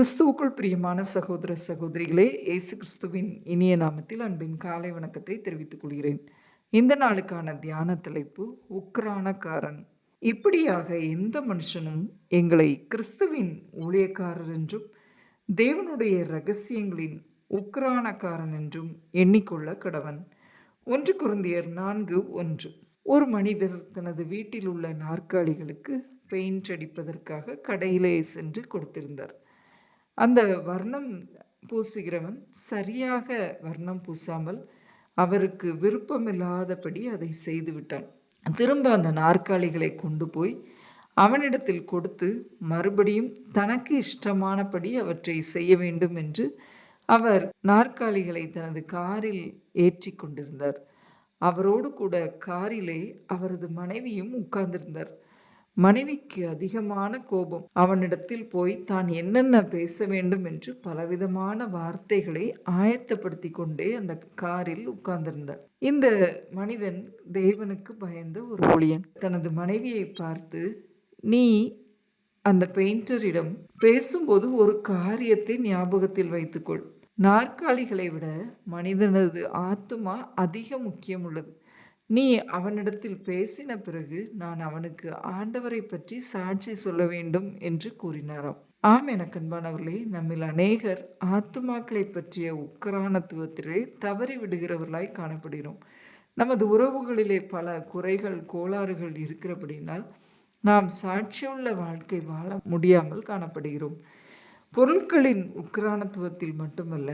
கிறிஸ்துவுக்குள் பிரியமான சகோதர சகோதரிகளே இயேசு கிறிஸ்துவின் இனிய நாமத்தில் அன்பின் காலை வணக்கத்தை தெரிவித்துக் கொள்கிறேன். இந்த நாளுக்கான தியான தலைப்பு உக்ரானக்காரன். இப்படியாக எந்த மனுஷனும் எங்களை கிறிஸ்துவின் ஊழியக்காரர் என்றும் தேவனுடைய ரகசியங்களின் உக்ரானக்காரன் என்றும் எண்ணிக்கொள்ள கடவன். ஒன்று குருந்தியர் நான்கு ஒன்று. ஒரு மனிதர் தனது வீட்டில் உள்ள நாற்காலிகளுக்கு பெயிண்ட் அடிப்பதற்காக கடையிலே சென்று கொடுத்திருந்தார். அந்த வர்ணம் பூசுகிறவன் சரியாக வர்ணம் பூசாமல் அவருக்கு விருப்பமில்லாதபடி அதை செய்து விட்டான். திரும்ப அந்த நாற்காலிகளை கொண்டு போய் அவனிடத்தில் கொடுத்து மறுபடியும் தனக்கு இஷ்டமானபடி அவற்றை செய்ய வேண்டும் என்று அவர் நாற்காலிகளை தனது காரில் ஏற்றி கொண்டிருந்தார். அவரோடு கூட காரிலே அவரது மனைவியும் உட்கார்ந்திருந்தார். மனைவிக்கு அதிகமான கோபம். அவனிடத்தில் போய் தான் என்னென்ன பேச வேண்டும் என்று பலவிதமான வார்த்தைகளை ஆயத்தப்படுத்தி கொண்டே அந்த காரில் உட்கார்ந்திருந்தார். இந்த மனிதன் தேவனுக்கு பயந்த ஒரு ஊழியன். தனது மனைவியை பார்த்து நீ அந்த பெயிண்டரிடம் பேசும்போது ஒரு காரியத்தை ஞாபகத்தில் வைத்துக்கொள். நாற்காலிகளை விட மனிதனது ஆத்துமா அதிக முக்கியம் உள்ளது. நீ அவனிடத்தில் பேசின பிறகு நான் அவனுக்கு ஆண்டவரை பற்றி சாட்சி சொல்ல வேண்டும் என்று கூறினாராம். ஆம் என கண்பானவர்களே நம்மில் அநேகர் ஆத்துமாக்களை பற்றிய உக்கரானத்துவத்திலே தவறி விடுகிறவர்களாய் காணப்படுகிறோம். நமது உறவுகளிலே பல குறைகள் கோளாறுகள் இருக்கிறபடினால் நாம் சாட்சியுள்ள வாழ்க்கை வாழ முடியாமல் காணப்படுகிறோம். பொருட்களின் உக்ரானத்துவத்தில் மட்டுமல்ல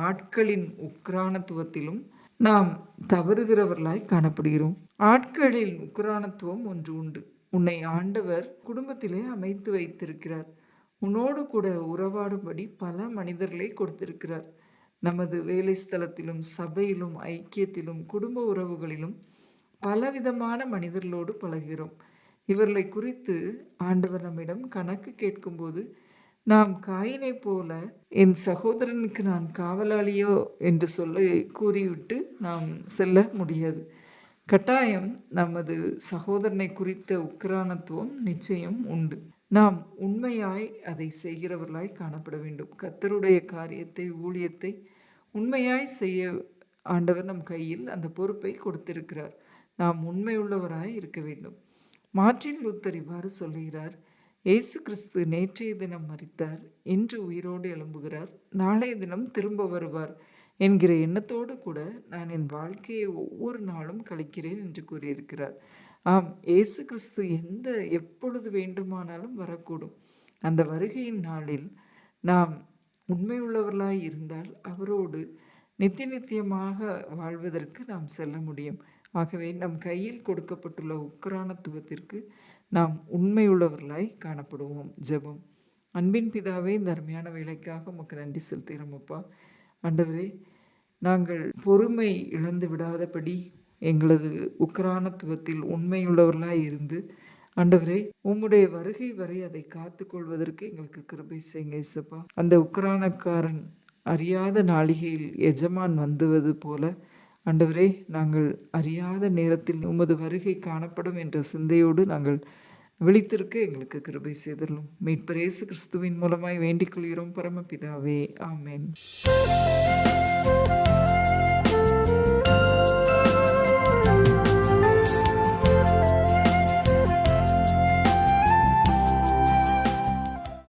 ஆட்களின் உக்ரானத்துவத்திலும் நாம் தவறுகிறவர்களாய் காணப்படுகிறோம். ஆட்களில் உக்ரானத்துவம் ஒன்று உண்டு. உன்னை ஆண்டவர் குடும்பத்திலே அமைத்து வைத்திருக்கிறார். உன்னோடு கூட உறவாடும்படி பல மனிதர்களை கொடுத்திருக்கிறார். நமது வேலை ஸ்தலத்திலும் சபையிலும் ஐக்கியத்திலும் குடும்ப உறவுகளிலும் பலவிதமான மனிதர்களோடு பழகிறோம் இவர்களை குறித்து ஆண்டவர் நம்மிடம் கணக்கு கேட்கும்போது நாம் காயினை போல என் சகோதரனுக்கு நான் காவலாளியோ என்று சொல்லி கூறிவிட்டு நாம் செல்ல முடியாது. கட்டாயம் நமது சகோதரனை குறித்த உக்கிரானத்துவம் நிச்சயம் உண்டு. நாம் உண்மையாய் அதை செய்கிறவர்களாய் காணப்பட வேண்டும். கத்தருடைய காரியத்தை ஊழியத்தை உண்மையாய் செய்ய ஆண்டவர் நம் கையில் அந்த பொறுப்பை கொடுத்திருக்கிறார். நாம் உண்மையுள்ளவராய் இருக்க வேண்டும். மார்டின் லூத்தர் இவ்வாறு சொல்லுகிறார். இயேசு கிறிஸ்து நேற்றைய தினம் மறித்தார் இன்று உயிரோடு எழும்புகிறார். நாளைய தினம் திரும்ப வருவார் என்கிற எண்ணத்தோடு கூட நான் என் வாழ்க்கையை ஒவ்வொரு நாளும் கழிக்கிறேன் என்று கூறியிருக்கிறார். ஆம் இயேசு கிறிஸ்து எந்த எப்பொழுது வேண்டுமானாலும் வரக்கூடும். அந்த வருகையின் நாளில் நாம் உண்மையுள்ளவர்களாய் இருந்தால் அவரோடு நித்திய நித்தியமாக வாழ்வதற்கு நாம் செல்ல முடியும். ஆகவே நம் கையில் கொடுக்கப்பட்டுள்ள உக்ரானத்துவத்திற்கு நாம் உண்மையுள்ளவர்களாய் காணப்படுவோம். ஜெபம். அன்பின் பிதாவே இந்த அருமையான வேலைக்காக உமக்கு நன்றி செலுத்துகிறோம் அப்பா. ஆண்டவரே நாங்கள் பொறுமை இழந்து விடாதபடி எங்களது உக்ரானத்துவத்தில் உண்மையுள்ளவர்களாய் இருந்து ஆண்டவரே உம்முடைய வருகை வரை அதை காத்து கொள்வதற்கு எங்களுக்கு கிருபை செய்யுங்க இசப்பா அந்த உக்ரானக்காரன் அறியாத நாளிகையில் எஜமான் வந்துவது போல ஆண்டவரே நாங்கள் அறியாத நேரத்தில் உமது வருகை காணப்படும் என்ற சிந்தையோடு நாங்கள் விழித்திருக்க எங்களுக்கு கிருபை செய்தரலும் மீட்பரேசு கிறிஸ்துவின் மூலமாய் வேண்டிக் கொள்கிறோம் பரமபிதாவே. ஆமேன்.